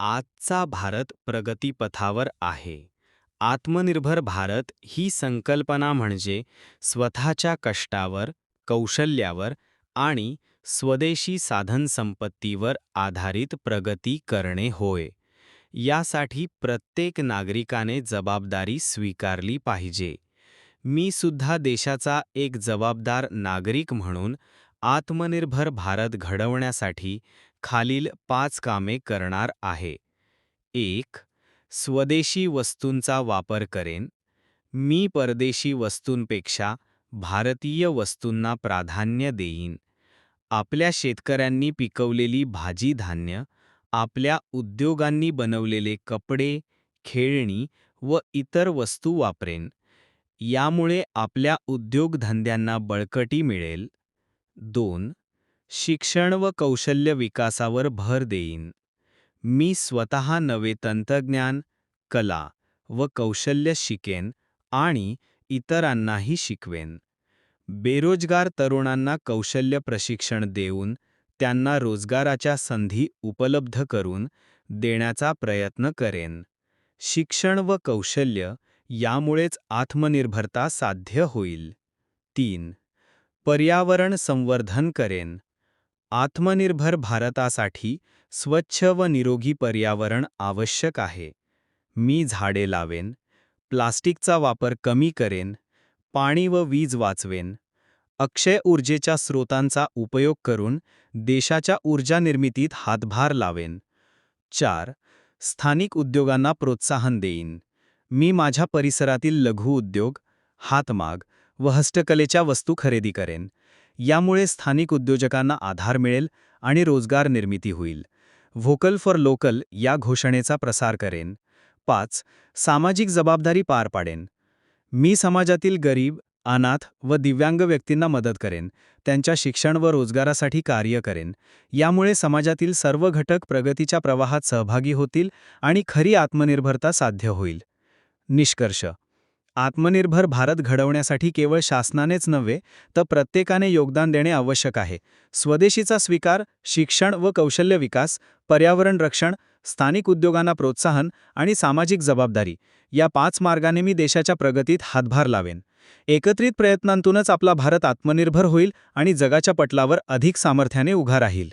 आजचा भारत प्रगतीपथावर आहे. आत्मनिर्भर भारत ही संकल्पना म्हणजे स्वतःच्या कष्टावर कौशल्यावर आणि स्वदेशी साधनसंपत्तीवर आधारित प्रगती करणे होय. यासाठी प्रत्येक नागरिकाने जबाबदारी स्वीकारली पाहिजे. मी सुद्धा देशाचा एक जबाबदार नागरिक म्हणून आत्मनिर्भर भारत घडवण्यासाठी खालील पाच कामे करणार आहे. एक स्वदेशी वस्तूंचा वापर करेन. मी परदेशी वस्तूंपेक्षा भारतीय वस्तूंना प्राधान्य देईन. आपल्या शेतकऱ्यांनी पिकवलेली भाजी धान्य आपल्या उद्योगांनी बनवलेले कपडे खेळणी व इतर वस्तू वापरेन. यामुळे आपल्या उद्योगधंद्यांना बळकटी मिळेल. दोन शिक्षण व कौशल्य विकासावर भर देईन. मी स्वतः नवे तंत्रज्ञान कला व कौशल्य शिकेन आणि इतरांनाही शिकवेन. बेरोजगार तरुणांना कौशल्य प्रशिक्षण देऊन त्यांना रोजगाराच्या संधी उपलब्ध करून देण्याचा प्रयत्न करेन. शिक्षण व कौशल्य यामुळेच आत्मनिर्भरता साध्य होईल. तीन पर्यावरण संवर्धन करेन. आत्मनिर्भर भारतासाठी स्वच्छ व निरोगी पर्यावरण आवश्यक आहे. मी झाडे लावेन प्लास्टिकचा वापर कमी करेन पाणी व वीज वाचवेन अक्षय ऊर्जेच्या स्रोतांचा उपयोग करून देशाच्या ऊर्जा निर्मितीत हातभार लावेन. चार स्थानिक उद्योगांना प्रोत्साहन देईन. मी माझ्या परिसरातील लघु उद्योग हातमाग व हस्तकलेच्या वस्तू खरेदी करेन. यामुळे स्थानिक उद्योजकांना आधार मिळेल आणि रोजगार निर्मिती होईल. व्होकल फॉर लोकल या घोषणेचा प्रसार करेन. पाच सामाजिक जबाबदारी पार पाडेन. मी समाजातील गरीब अनाथ व दिव्यांग व्यक्तींना मदत करेन. त्यांच्या शिक्षण व रोजगारासाठी कार्य करेन. यामुळे समाजातील सर्व घटक प्रगतीच्या प्रवाहात सहभागी होतील आणि खरी आत्मनिर्भरता साध्य होईल. निष्कर्ष आत्मनिर्भर भारत घडवण्यासाठी केवळ शासनानेच नव्हे तर प्रत्येकाने योगदान देणे आवश्यक आहे. स्वदेशीचा स्वीकार शिक्षण व कौशल्य विकास पर्यावरण रक्षण स्थानिक उद्योगांना प्रोत्साहन आणि सामाजिक जबाबदारी या पाच मार्गाने मी देशाच्या प्रगतीत हातभार लावेन. एकत्रित प्रयत्नांतूनच आपला भारत आत्मनिर्भर होईल आणि जगाच्या पटलावर अधिक सामर्थ्याने उभा राहील.